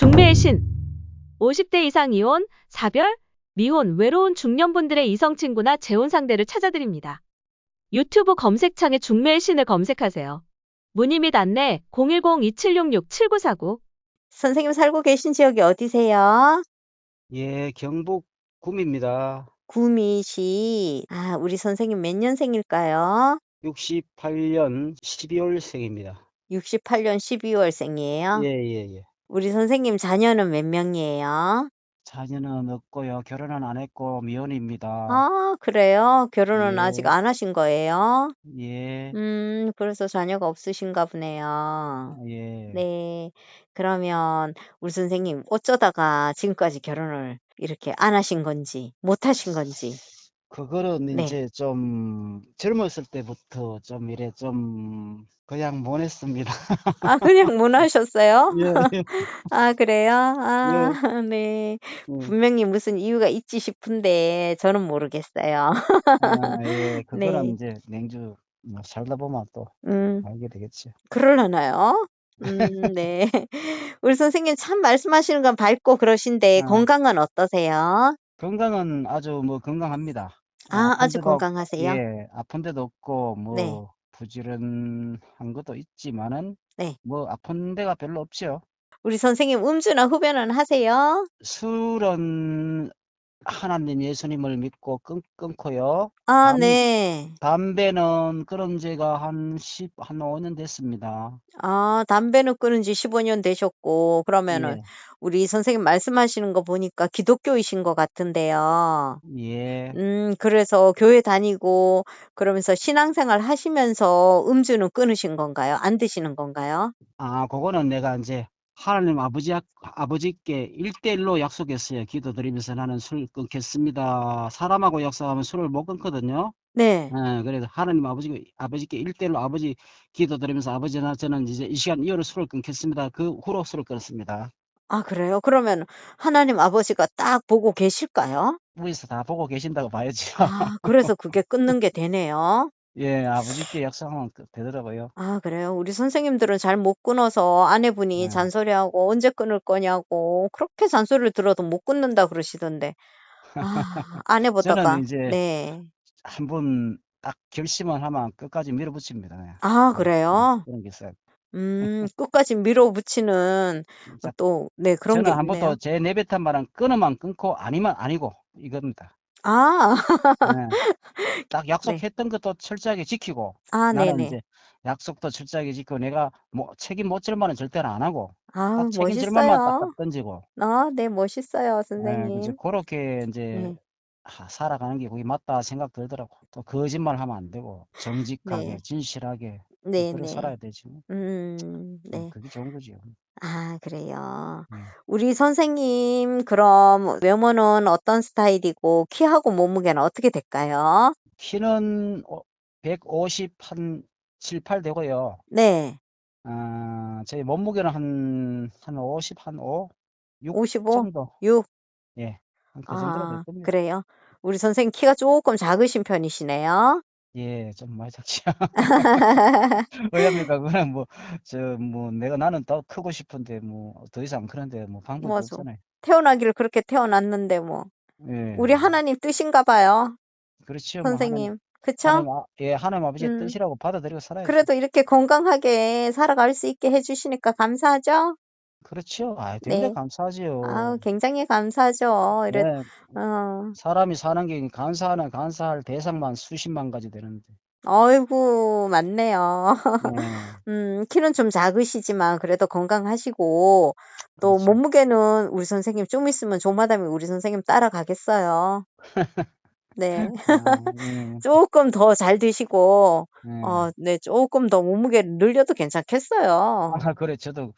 중매의 신. 50대 이상 이혼, 사별, 미혼, 외로운 중년분들의 이성 친구나 재혼 상대를 찾아드립니다. 유튜브 검색창에 중매의 신을 검색하세요. 문의 및 안내 010-2766-7949 선생님 살고 계신 지역이 어디세요? 예, 경북 구미입니다. 구미시. 아, 우리 선생님 몇 년생일까요? 68년 12월생입니다. 68년 12월생이에요. 예, 예, 예. 우리 선생님 자녀는 몇 명이에요? 자녀는 없고요. 결혼은 안 했고 미혼입니다. 아, 그래요? 결혼은 예. 아직 안 하신 거예요? 예, 음, 그래서 자녀가 없으신가 보네요. 예. 네. 그러면 우리 선생님 어쩌다가 지금까지 결혼을 이렇게 안 하신 건지, 못 하신 건지. 그거는 네. 이제 좀 젊었을 때부터 좀 이래 좀 그냥 못 했습니다. 아, 그냥 못 하셨어요? 예, 예. 아, 그래요? 아, 네. 음. 분명히 무슨 이유가 있지 싶은데 저는 모르겠어요. 아, 예. 그거는 네. 이제 냉주 뭐 살다 보면 또 음, 알게 되겠죠. 그럴라나요? 음, 네. 우리 선생님 참 말씀하시는 건 밝고 그러신데 아. 건강은 어떠세요? 건강은 아주 뭐 건강합니다. 아, 아픈 아주 데도 없- 건강하세요? 예, 아픈 데도 없고 뭐 네. 부지런한 것도 있지만은 네. 뭐 아픈 데가 별로 없죠. 우리 선생님 음주나 흡연은 하세요? 술은 하나님 예수님을 믿고 끊, 끊고요. 아, 담- 네. 담배는 끊은 지가 한 10, 한 5년 됐습니다. 아, 담배는 끊은 지 15년 되셨고, 그러면은 예, 우리 선생님 말씀하시는 거 보니까 기독교이신 것 같은데요. 예. 음, 그래서 교회 다니고 그러면서 신앙생활 하시면서 음주는 끊으신 건가요? 안 드시는 건가요? 아, 그거는 내가 이제 하나님 아버지, 아버지께 일대일로 약속했어요. 기도드리면서 나는 술 끊겠습니다. 사람하고 약속하면 술을 못 끊거든요. 네. 예, 그래서 하나님 아버지, 아버지께 일대일로 아버지 기도드리면서 아버지 나 저는 이제 이 시간 이후로 술을 끊겠습니다. 그 후로 술을 끊었습니다. 아, 그래요? 그러면 하나님 아버지가 딱 보고 계실까요? 위에서 다 보고 계신다고 봐야죠. 아, 그래서 그게 끊는 게 되네요. 예, 아버지께 약속하면 그- 되더라고요. 아, 그래요? 우리 선생님들은 잘 못 끊어서 아내분이 네. 잔소리하고 언제 끊을 거냐고 그렇게 잔소리를 들어도 못 끊는다 그러시던데. 아, 아내보다가. 저는 이제 네. 한번 딱 결심을 하면 끝까지 밀어붙입니다. 네. 아, 네, 그래요? 그런 게 있어요. 음, 끝까지 밀어붙이는 진짜 또, 네, 그런 게 저는 한 번도 있네요. 제 내뱉은 말은 끊으면 끊고 아니면 아니고 이겁니다. 아, 네. 딱 네. 약속했던 것도 철저하게 지키고 아, 나는 네네. 이제 약속도 철저하게 지키고 내가 뭐 책임 못질 말은 절대로 안 하고 아, 딱 책임질 말만 멋있어요. 딱딱 던지고 아, 네, 멋있어요, 네, 이제 선생님. 그렇게 이제 네, 하- 살아가는 게 그게 맞다 생각 들더라고. 또 거짓말 하면 안 되고 정직하게 네, 진실하게 네, 그래 네. 살아야 되지. 뭐. 음, 음, 네. 그게 좋은 거지요. 아, 그래요. 네. 우리 선생님, 그럼 외모는 어떤 스타일이고, 키하고 몸무게는 어떻게 될까요? 키는 150 한 7, 8 되고요. 네, 아, 저희 몸무게는 한, 한 50, 한 5, 6 55, 정도. 6. 예, 한 그 정도가 될 아, 겁니다. 그래요. 우리 선생님 키가 조금 작으신 편이시네요. 예, 좀 많이 작죠. 왜합니까? 그냥 뭐, 저, 뭐, 내가 나는 더 크고 싶은데, 뭐, 더 이상 그런데 뭐 방법이 맞아. 없잖아요. 태어나기를 그렇게 태어났는데, 뭐. 우리 예, 하나님 뜻인가 봐요, 그렇죠. 뭐, 하나님, 선생님. 그쵸? 하나님, 아- 예, 하나님 아버지의 음. 뜻이라고 받아들이고 살아야죠. 그래도 이렇게 건강하게 살아갈 수 있게 해주시니까 감사하죠? 그렇죠. 아, 굉장히 네. 감사하지요. 굉장히 감사하죠. 이래, 네, 어, 사람이 사는 게 감사하는 감사할 대상만 수십만 가지 되는데. 어이구, 맞네요. 네, 음, 키는 좀 작으시지만 그래도 건강하시고, 또 그렇죠. 몸무게는 우리 선생님 좀 있으면 조마담이 우리 선생님 따라가겠어요. 네. 아, 예, 조금 더잘 드시고, 예. 어, 네, 조금 더 몸무게를 늘려도 괜찮겠어요. 아, 그래, 저도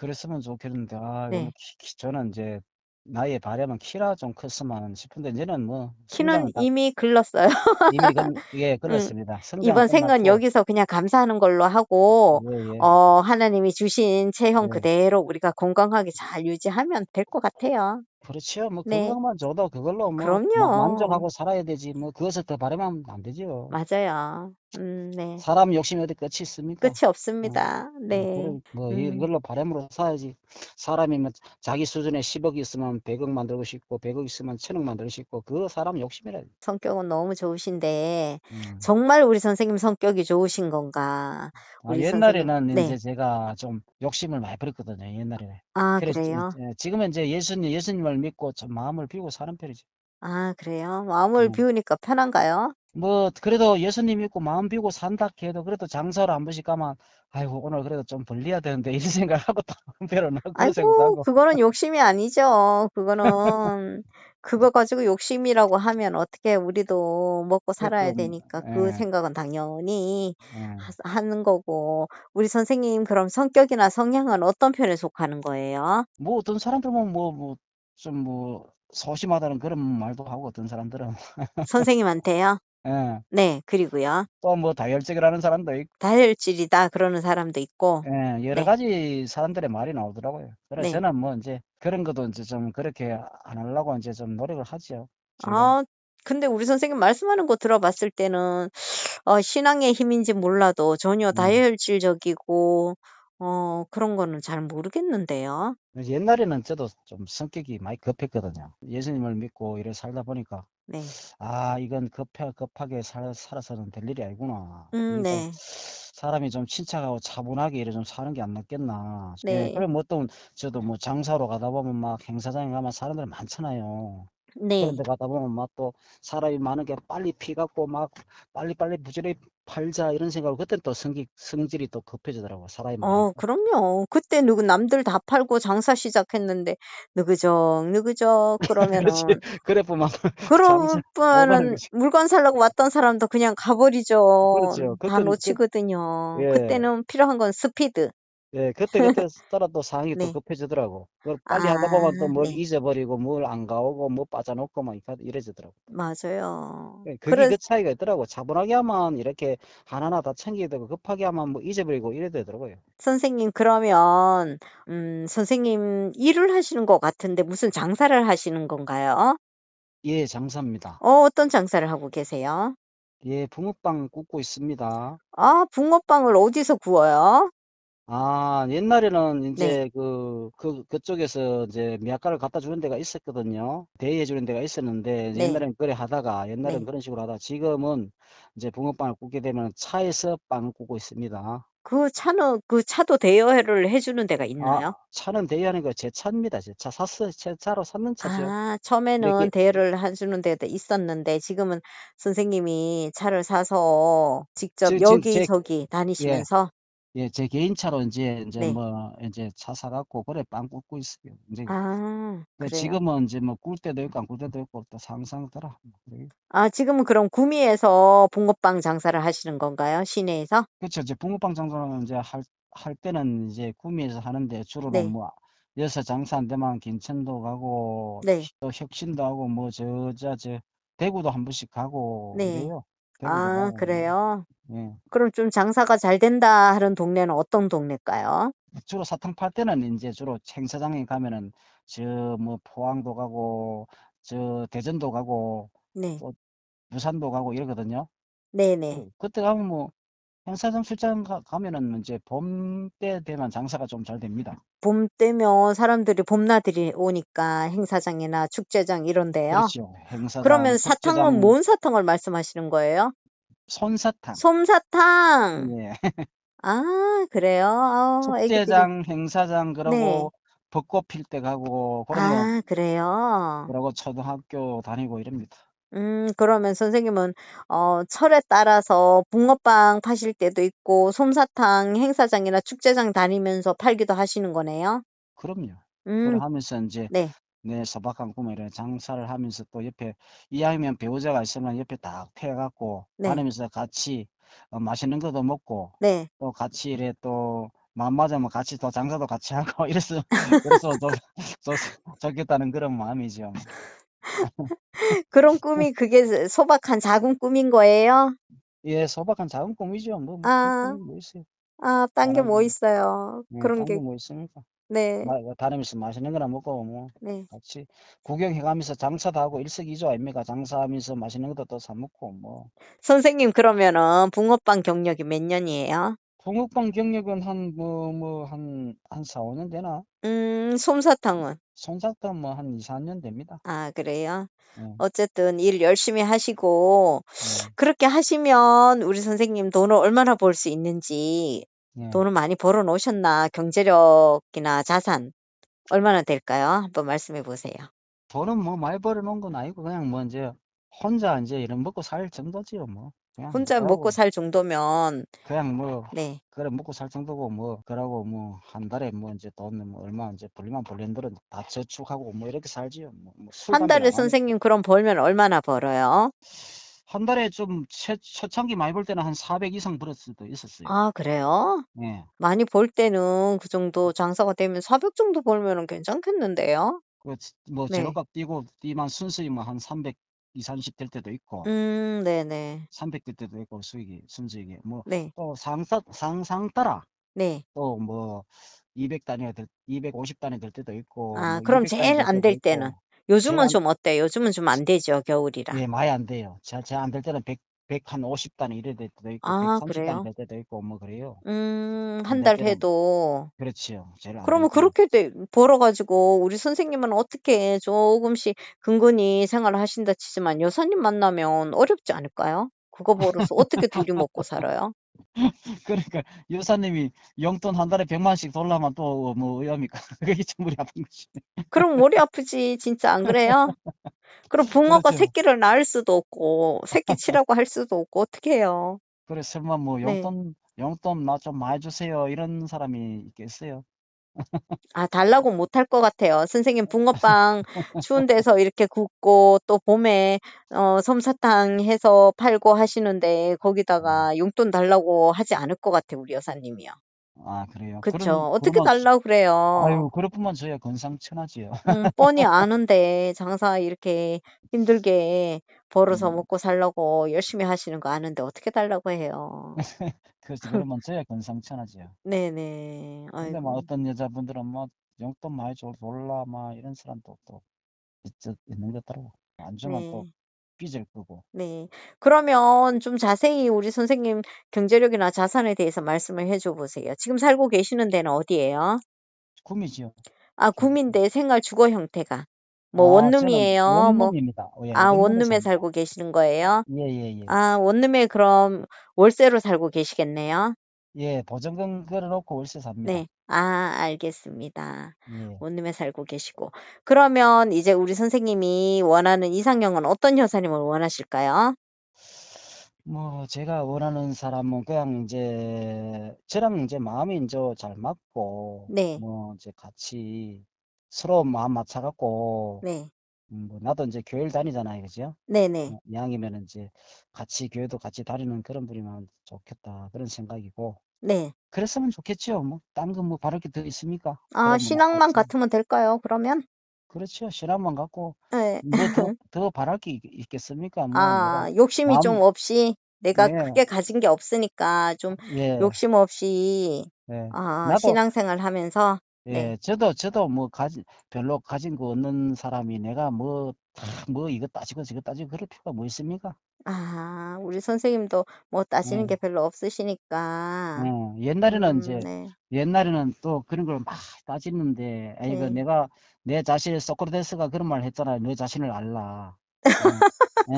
그랬으면 좋겠는데, 아, 네. 키, 키- 저는 이제 나이에 바라면 키라 좀 컸으면 싶은데, 이제는 뭐, 키는 성장은 다 이미 글렀어요. 이미 건, 예, 음, 끊었습니다. 성장은 이번 생은 끝났고, 여기서 그냥 감사하는 걸로 하고, 예, 예, 어, 하나님이 주신 체형 예. 그대로 우리가 건강하게 잘 유지하면 될 것 같아요. 그렇죠. 뭐 네. 건강만 줘도 그걸로 뭐 마- 그럼요. 만족하고 살아야 되지. 뭐 그것을 더 바라면 안 되죠. 맞아요. 음, 네. 사람 욕심이 어디 끝이 있습니까? 끝이 없습니다. 뭐 네. 그걸 뭐 음. 이걸로 바람으로 살아야지. 사람이 뭐 자기 수준에 10억 있으면 100억 만들고 싶고 100억 있으면 1000억 만들고 싶고 그거 사람 욕심이라. 성격은 너무 좋으신데 음. 정말 우리 선생님 성격이 좋으신 건가? 아, 우리 옛날에는 선생님. 이제 네. 제가 좀 욕심을 많이 부렸거든요. 옛날에. 아, 그래서 지- 그래요? 예, 지금은 이제 예수님, 예수님을 믿고 좀 마음을 비우고 사는 편이죠. 아, 그래요? 마음을 음. 비우니까 편한가요? 뭐 그래도 예수님 믿고 마음 비우고 산다 해도 그래도 장사를 한 번씩 가면 아이고 오늘 그래도 좀 벌려야 되는데 이런 생각하고 또 한편으로는 그런 아이고, 생각하고 그거는 욕심이 아니죠. 그거는 그거 가지고 욕심이라고 하면 어떻게 우리도 먹고 살아야 조금 되니까 그 예, 생각은 당연히 예. 하- 하는 거고. 우리 선생님 그럼 성격이나 성향은 어떤 편에 속하는 거예요? 뭐 어떤 사람들은 뭐뭐 좀 뭐 소심하다는 그런 말도 하고 어떤 사람들은 선생님한테요? 예. 네, 그리고요. 또 뭐 다혈질이라는 사람도 있고 다혈질이다 그러는 사람도 있고. 예, 여러 네, 가지 사람들의 말이 나오더라고요. 그래서 네. 저는 뭐 이제 그런 것도 이제 좀 그렇게 안 하려고 이제 좀 노력을 하죠. 지금. 아, 근데 우리 선생님 말씀하는 거 들어봤을 때는 어, 신앙의 힘인지 몰라도 전혀 음. 다혈질적이고 어, 그런 거는 잘 모르겠는데요. 옛날에는 저도 좀 성격이 많이 급했거든요. 예수님을 믿고 이래 살다 보니까 네. 아, 이건 급해, 급하게 살, 살아서는 될 일이 아니구나. 음, 그러니까 네. 사람이 좀 침착하고 차분하게 이래 좀 사는 게 안 낫겠나. 예, 네. 그럼 뭐또 저도 뭐 장사로 가다 보면 막 행사장에 가면 사람들 많잖아요. 네. 그런 데 가다 보면 막 또 사람이 많은 게 빨리 피 갖고 막 빨리빨리 부지런히 팔자 이런 생각을 그때 또 성기, 성질이 또 급해지더라고. 사람이 어, 많으니까. 그럼요. 그때 누구 남들 다 팔고 장사 시작했는데 느그적 그렇지. 그러면은 그래 보면 장사 그러면은 못 하는 거지. 물건 살라고 왔던 사람도 그냥 가버리죠. 그렇죠. 다 그때는 그, 놓치거든요. 예. 그때는 필요한 건 스피드. 예, 그때 그때 따라 또 상황이 또 네. 급해지더라고. 그걸 빨리 하다 아, 보면 또뭘 네. 잊어버리고 뭘 안 가오고 뭐 빠져놓고 막 이까- 이래지더라고. 맞아요. 예, 그게 그래, 그 차이가 있더라고. 차분하게 하면 이렇게 하나하나 다 챙기게 되고 급하게 하면 뭐 잊어버리고 이래 되더라고요. 선생님, 그러면, 음, 선생님 일을 하시는 것 같은데 무슨 장사를 하시는 건가요? 예, 장사입니다. 어, 어떤 장사를 하고 계세요? 예, 붕어빵 굽고 있습니다. 아, 붕어빵을 어디서 구워요? 아, 옛날에는 네, 이제 그, 그, 그쪽에서 이제 미약가를 갖다 주는 데가 있었거든요. 대여해 주는 데가 있었는데, 네, 옛날엔 그래 하다가, 옛날엔 네. 그런 식으로 하다가, 지금은 이제 붕어빵을 굽게 되면 차에서 빵을 굽고 있습니다. 그 차는, 그 차도 대여를 해 주는 데가 아, 있나요? 차는 대여하는 거 제 차입니다. 제 차 샀어요. 제 차로 샀는 차죠. 아, 이렇게, 처음에는 대여를 해 주는 데도 있었는데 지금은 선생님이 차를 사서 직접 지- 지금 제, 여기저기 예, 다니시면서 예, 제 개인 차로 이제, 이제 네. 뭐, 이제 차 사 갖고, 그래, 빵 굽고 있어요. 이제, 아, 그 그래요. 지금은 이제 뭐, 꿀 때도 있고, 안꿀 때도 있고, 또 상상더라. 그래. 아, 지금은 그럼 구미에서 붕어빵 장사를 하시는 건가요? 시내에서? 그렇죠. 이제 붕어빵 장사는 이제 할, 할 때는 이제 구미에서 하는데, 주로는 네, 뭐, 여기서 장사 안 되면 김천도 가고, 네, 또 혁신도 하고, 뭐, 저, 저, 저, 대구도 한 번씩 가고, 네. 이래요. 아, 뭐. 그래요? 예. 그럼 좀 장사가 잘 된다 하는 동네는 어떤 동네일까요? 주로 사탕 팔 때는 이제 주로 행사장에 가면은 저 뭐 포항도 가고 저 대전도 가고 네, 또 부산도 가고 이러거든요. 네네. 그- 그때 가면 뭐 행사장 출장 가, 가면은 이제 봄 때 되면 장사가 좀 잘 됩니다. 봄 되면 사람들이 봄나들이 오니까 행사장이나 축제장 이런 데요. 그렇죠. 행사장, 그러면 사탕은 축제장, 뭔 사탕을 말씀하시는 거예요? 손사탕. 솜사탕. 예. 아, 그래요? 아, 애기들이. 축제장, 행사장 네. 그러고 벚꽃 필 때 가고 그러면 아, 그래요? 그러고 초등학교 다니고 이럽니다. 음, 그러면 선생님은, 어, 철에 따라서 붕어빵 파실 때도 있고, 솜사탕 행사장이나 축제장 다니면서 팔기도 하시는 거네요? 그럼요. 음, 그걸 하면서 이제 네, 내 소박한 꿈을 이런 장사를 하면서 또 옆에 이왕이면 배우자가 있으면 옆에 딱 패갖고 네, 다니면서 같이 어, 맛있는 것도 먹고 네. 또 같이 이래 또 마음 맞으면 같이 또 장사도 같이 하고 이래서 그래서 좀, 좀 좋겠다는 그런 마음이죠. 그런 꿈이 그게 소박한 작은 꿈인 거예요? 예, 소박한 작은 꿈이죠. 뭐, 뭐, 큰 아, 꿈이 뭐 있어요. 아, 딴 게뭐 사람이, 있어요? 예, 그런 딴 게, 게뭐 있습니까? 네. 마- 다니면서 맛있는 거나 먹고 뭐 네. 같이 구경해 가면서 장사도 하고 일석이조 아닙니까? 장사하면서 맛있는 것도 또 사 먹고 뭐 선생님 그러면은 붕어빵 경력이 몇 년이에요? 붕어빵 경력은 한 뭐 뭐 한 한 4, 5년 되나? 음, 솜사탕은? 손잡다 뭐한 2, 4년 됩니다. 아, 그래요? 예. 어쨌든 일 열심히 하시고 예. 그렇게 하시면 우리 선생님 돈을 얼마나 벌 수 있는지 예. 돈을 많이 벌어 놓으셨나 경제력이나 자산 얼마나 될까요? 한번 말씀해 보세요. 돈은 뭐 많이 벌어 놓은 건 아니고 그냥 뭐 이제 혼자 이제 이런 먹고 살 정도지요 뭐. 그냥 혼자 그러고 먹고 살 정도면 그냥 뭐 네. 그래 먹고 살 정도고 뭐 그러고 뭐 한 달에 뭐 이제 돈 뭐 얼마 이제 벌리만 벌린 대로 다 저축하고 뭐 이렇게 살지요. 뭐, 뭐술 한 담배 달에 안 하니까. 선생님 그럼 벌면 얼마나 벌어요? 한 달에 좀 최, 초창기 많이 벌 때는 한 400 이상 벌었을 수도 있었어요. 아, 그래요? 예. 많이 벌 때는 그 정도 장사가 되면 400 정도 벌면은 괜찮겠는데요? 그뭐 네. 제로값 뛰고 뛰만 순수익 뭐한 300, 2, 30 될 때도 있고 음, 네네. 300 될 때도 있고 수익이 순수익이 뭐 네. 또 상사 상상 따라 네. 또 뭐 200 단위가 될 250 단위 될 때도 있고 아, 뭐 그럼 200 단위 제일 될 안 때도 될 있고 때는? 요즘은 안좀 어때요? 요즘은 좀 안 되죠, 겨울이라. 예, 많이 안 돼요. 제, 제안 될 때는 100, 100한50 단위 이래 될 때도 있고 아, 130 단위 그래요? 될 때도 있고 뭐 그래요. 음, 안한될달 때는 해도. 그렇지요. 제일 안될 그러면 그렇게 돼, 벌어 가지고 우리 선생님은 어떻게 조금씩 근근히 생활을 하신다 치지만 여사님 만나면 어렵지 않을까요? 그거 벌어서 어떻게 둘이 먹고 살아요? 그러니까 여사님이 용돈 한 달에 100만씩 돌라면 또 뭐 의합니까? 그게 좀 머리 아픈 거지. 그럼 머리 아프지, 진짜 안 그래요? 그럼 붕어가 그렇죠. 새끼를 낳을 수도 없고, 새끼 치라고 할 수도 없고, 어떻게 해요? 그래 설마 뭐 네. 용돈 용돈 나 좀 많이 주세요 이런 사람이 있겠어요? 아, 달라고 못할 것 같아요. 선생님 붕어빵 추운 데서 이렇게 굽고 또 봄에 어, 솜사탕 해서 팔고 하시는데 음. 거기다가 용돈 달라고 하지 않을 것 같아요, 우리 여사님이요. 아 그래요. 그쵸? 그런 어떻게 그러면 달라고 그래요? 아유 그렇구만 저야 건상천하지요. 음, 뻔히 아는데 장사 이렇게 힘들게 벌어서 음, 먹고 살라고 열심히 하시는 거 아는데 어떻게 달라고 해요? 그렇지 그러면 저야 건상천하지요. 네네. 근데 막 아이고. 어떤 여자분들은 뭐 용돈 많이 줘 졸라 막 이런 사람도 또 있, 있는 것 같더라고. 안 주면 또 네. 삐질 거고. 네. 그러면 좀 자세히 우리 선생님 경제력이나 자산에 대해서 말씀을 해줘 보세요. 지금 살고 계시는 데는 어디예요? 구미지요. 아. 구민데 생활 주거 형태가. 뭐 아 원룸이에요? 뭐, 원룸입니다. 어, 예, 아, 원룸에 원룸에 삽니다. 살고 계시는 거예요? 예 예 예. 아, 원룸에 그럼 월세로 살고 계시겠네요? 예, 보증금 걸어 놓고 월세 삽니다. 네. 아, 알겠습니다. 예. 원룸에 살고 계시고. 그러면 이제 우리 선생님이 원하는 이상형은 어떤 여사님을 원하실까요? 뭐 제가 원하는 사람은 그냥 이제 저랑 이제 마음이 이제 잘 맞고 네. 뭐 이제 같이 서로 마음 맞춰 갖고 네. 음, 뭐 나도 이제 교회를 다니잖아요, 그죠? 네네. 어, 이왕이면 이제 같이 교회도 같이 다니는 그런 분이면 좋겠다 그런 생각이고 네. 그랬으면 좋겠죠. 뭐 딴 거 뭐 바랄 게 더 있습니까? 아, 그러면 신앙만 없지. 같으면 될까요, 그러면? 그렇죠. 신앙만 갖고 네. 뭐더 더 바랄 게 있, 있겠습니까? 뭐 내가 아, 욕심이 좀 마음 없이 내가 예, 크게 가진 게 없으니까 좀 예, 욕심 없이 예. 아, 나도 신앙생활 하면서 네. 예, 저도 저도 뭐 가지 별로 가진 거 없는 사람이 내가 뭐뭐 이거 따지고 저거 따지고 그럴 필요가 뭐 있습니까? 아, 우리 선생님도 뭐 따지는 예, 게 별로 없으시니까. 예. 옛날에는 음, 이제 네. 옛날에는 또 그런 걸 막 따지는데 아니 그 네. 내가 내 자신 소크라테스가 그런 말 했잖아요. 내 자신을 알라. 예,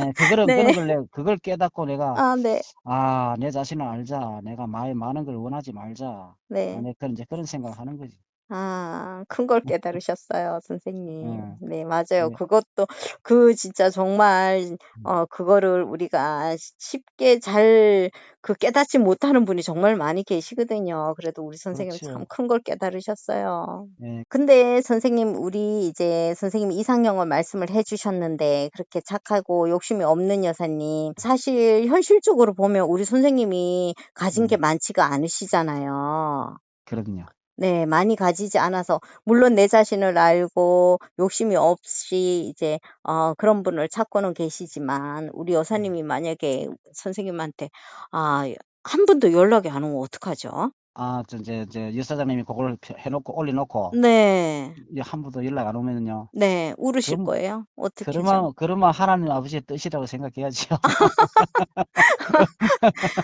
예, 그거를 네. 그런 걸 내가 그걸 깨닫고 내가 아, 네. 아, 내 자신을 알자. 내가 많이 많은 걸 원하지 말자. 아, 네. 내 그런 이제 그런 생각을 하는 거지. 아, 큰 걸 깨달으셨어요, 선생님. 예, 네, 맞아요. 예, 그것도, 그 진짜 정말, 음, 어, 그거를 우리가 쉽게 잘, 그 깨닫지 못하는 분이 정말 많이 계시거든요. 그래도 우리 선생님 참 그렇죠. 큰 걸 깨달으셨어요. 예, 근데 선생님, 우리 이제 선생님 이상형을 말씀을 해주셨는데, 그렇게 착하고 욕심이 없는 여사님, 사실 현실적으로 보면 우리 선생님이 가진 게 음, 많지가 않으시잖아요. 그럼요. 네, 많이 가지지 않아서, 물론 내 자신을 알고 욕심이 없이 이제, 어, 그런 분을 찾고는 계시지만, 우리 음. 여사님이 만약에 선생님한테, 아, 한 번도 연락이 안 오면 어떡하죠? 아, 저, 이제, 이제, 여사장님이 그걸 펴- 해 놓고, 올려 놓고, 네. 이제 한 번도 연락 안 오면은요. 네. 울으실 그럼- 거예요? 어떻게 죠 그러면, 그러면 하나님 아버지의 뜻이라고 생각해야죠.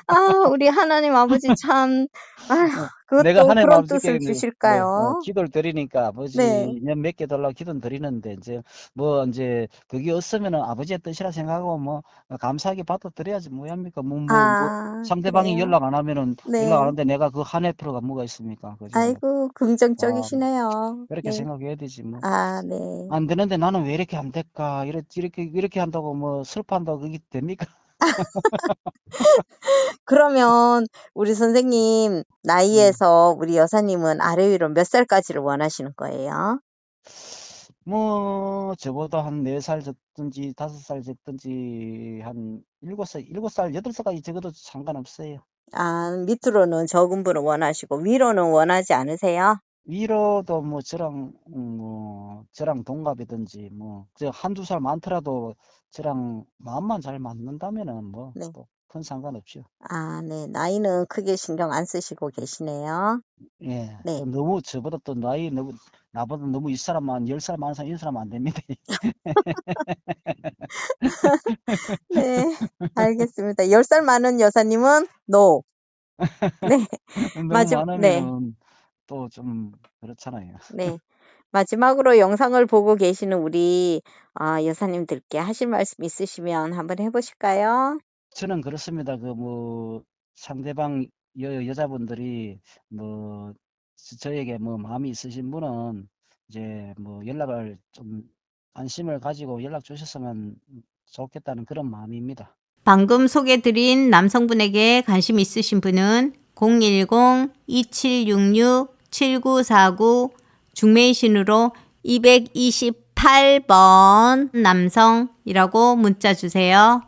아, 우리 하나님 아버지 참, 아휴, 그것도 내가 하나님 그런 뜻을 이제 뭐, 어, 주실까요? 기도를 드리니까 아버지 네. 몇개 달라고 기도는 드리는데 이제 뭐 이제 그게 없으면은 아버지의 뜻이라 생각하고 뭐 감사하게 받아들여야지 뭐합니까 뭐, 뭐, 뭐 아, 상대방이 그래요? 연락 안 하면은 네. 연락 안 하는데 내가 그 한해 필요가 뭐가 있습니까? 그죠? 아이고, 긍정적이시네요. 그렇게 네. 생각해야 되지 뭐. 아, 네. 안 되는데 나는 왜 이렇게 안 될까? 이렇게 이렇게 이렇게 한다고 뭐 슬퍼한다고 그게 됩니까? 그러면 우리 선생님 나이에서 우리 여사님은 아래 위로 몇 살까지를 원하시는 거예요? 뭐 저보다 한 네살 적든지 다섯 살 적든지 한 일곱 살 일곱 살 여덟 살까지 적어도 상관없어요. 아, 밑으로는 적은 분을 원하시고 위로는 원하지 않으세요? 위로도 뭐 저랑 음, 뭐 저랑 동갑이든지 뭐 저 한두 살 많더라도 저랑 마음만 잘 맞는다면은 뭐 네. 또 큰 상관없죠. 아, 네. 나이는 크게 신경 안 쓰시고 계시네요. 예. 네. 또 너무 저보다 또 나이 너무 나보다 너무 이 사람만 열 살 많은 사람 이런 사람 안 됩니다. 네. 알겠습니다. 10살 많은 여사님은 no. 네. 너무 마지막- 네. 많으면 또 좀 그렇잖아요. 네. 마지막으로 영상을 보고 계시는 우리 아, 여사님들께 하실 말씀 있으시면 한번 해보실까요? 저는 그렇습니다. 그 뭐 상대방 여, 여자분들이 뭐 저- 저에게 뭐 마음이 있으신 분은 이제 뭐 연락을 좀 안심을 가지고 연락 주셨으면 좋겠다는 그런 마음입니다. 방금 소개드린 남성분에게 관심 있으신 분은 010-2766-7949 중매이신으로 228번 남성이라고 문자 주세요.